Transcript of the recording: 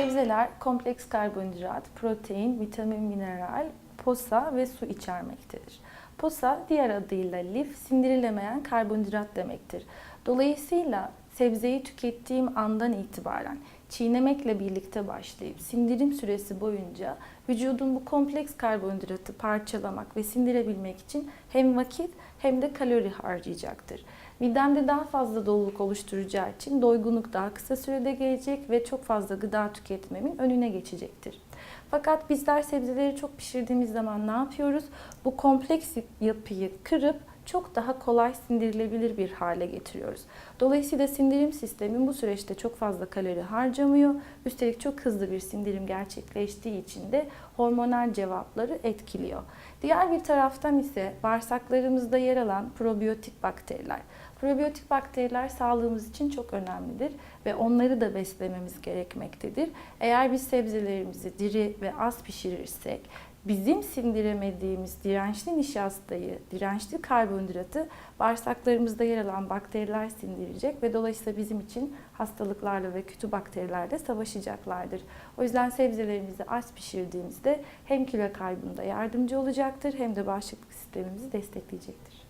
Sebzeler kompleks karbonhidrat, protein, vitamin, mineral, posa ve su içermektedir. Posa diğer adıyla lif, sindirilemeyen karbonhidrat demektir. Dolayısıyla sebzeyi tükettiğim andan itibaren çiğnemekle birlikte başlayıp sindirim süresi boyunca vücudun bu kompleks karbonhidratı parçalamak ve sindirebilmek için hem vakit hem de kalori harcayacaktır. Midemde daha fazla doluluk oluşturacağı için doygunluk daha kısa sürede gelecek ve çok fazla gıda tüketmemin önüne geçecektir. Fakat bizler sebzeleri çok pişirdiğimiz zaman ne yapıyoruz? Bu kompleks yapıyı kırıp çok daha kolay sindirilebilir bir hale getiriyoruz. Dolayısıyla sindirim sistemi bu süreçte çok fazla kalori harcamıyor. Üstelik çok hızlı bir sindirim gerçekleştiği için de hormonal cevapları etkiliyor. Diğer bir taraftan ise bağırsaklarımızda yer alan probiyotik bakteriler. Probiyotik bakteriler sağlığımız için çok önemlidir ve onları da beslememiz gerekmektedir. Eğer biz sebzelerimizi diri ve az pişirirsek bizim sindiremediğimiz dirençli nişastayı, dirençli karbonhidratı bağırsaklarımızda yer alan bakteriler sindirecek ve dolayısıyla bizim için hastalıklarla ve kötü bakterilerle savaşacaklardır. O yüzden sebzelerimizi az pişirdiğimizde hem kilo kaybında yardımcı olacaktır hem de bağışıklık sistemimizi destekleyecektir.